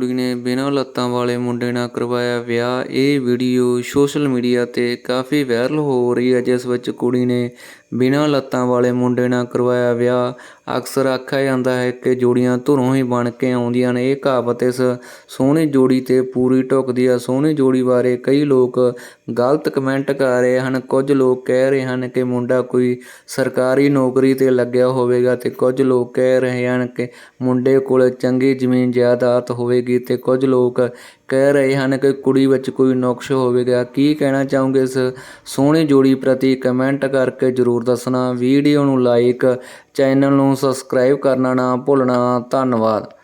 ਕੁੜੀ ਨੇ ਬਿਨਾਂ ਲੱਤਾਂ ਵਾਲੇ ਮੁੰਡੇ ਨਾਲ ਕਰਵਾਇਆ ਵਿਆਹ। ਇਹ ਵੀਡੀਓ ਸੋਸ਼ਲ ਮੀਡੀਆ ਤੇ ਕਾਫੀ ਵਾਇਰਲ ਹੋ ਰਹੀ ਹੈ, ਜਿਸ ਵਿੱਚ ਕੁੜੀ ਨੇ ਬਿਨਾਂ ਲੱਤਾਂ ਵਾਲੇ ਮੁੰਡੇ ਨਾਲ ਕਰਵਾਇਆ ਵਿਆਹ। ਅਕਸਰ ਆਖਿਆ ਜਾਂਦਾ ਹੈ ਕਿ ਜੋੜੀਆਂ ਧੁਰੋਂ ਹੀ ਬਣ ਕੇ ਆਉਂਦੀਆਂ ਨੇ। ਇਹ ਕਹਾਵਤ ਇਸ ਸੋਹਣੀ ਜੋੜੀ ਤੇ ਪੂਰੀ ਢੁਕਦੀ ਆ ਸੋਹਣੀ ਜੋੜੀ ਬਾਰੇ ਕਈ ਲੋਕ ਗਲਤ ਕਮੈਂਟ ਕਰ ਰਹੇ ਹਨ। ਕੁਝ ਲੋਕ ਕਹਿ ਰਹੇ ਹਨ ਕਿ ਮੁੰਡਾ ਕੋਈ ਸਰਕਾਰੀ ਨੌਕਰੀ ਤੇ ਲੱਗਿਆ ਹੋਵੇਗਾ ਤੇ ਕੁਝ ਲੋਕ ਕਹਿ ਰਹੇ ਹਨ ਕਿ ਮੁੰਡੇ ਕੋਲ ਚੰਗੀ ਜ਼ਮੀਨ, ਜਾਇਦਾਦ ਹੋਵੇਗੀ। ਤੇ ਕੁਝ ਲੋਕ ਕਹਿ ਰਹੇ ਹਨ ਕਿ ਕੁੜੀ ਵਿੱਚ ਕੋਈ ਨੁਕਸ ਹੋਵੇਗਾ। ਕੀ ਕਹਿਣਾ ਚਾਹੋਗੇ ਇਸ ਸੋਹਣੀ ਜੋੜੀ ਪ੍ਰਤੀ? ਕਮੈਂਟ ਕਰਕੇ ਜਰੂਰ ਦੱਸਣਾ। ਵੀਡੀਓ ਨੂੰ ਲਾਈਕ ਚੈਨਲ ਨੂੰ ਸਬਸਕ੍ਰਾਈਬ ਕਰਨਾ ਨਾ ਭੁੱਲਣਾ। ਧੰਨਵਾਦ।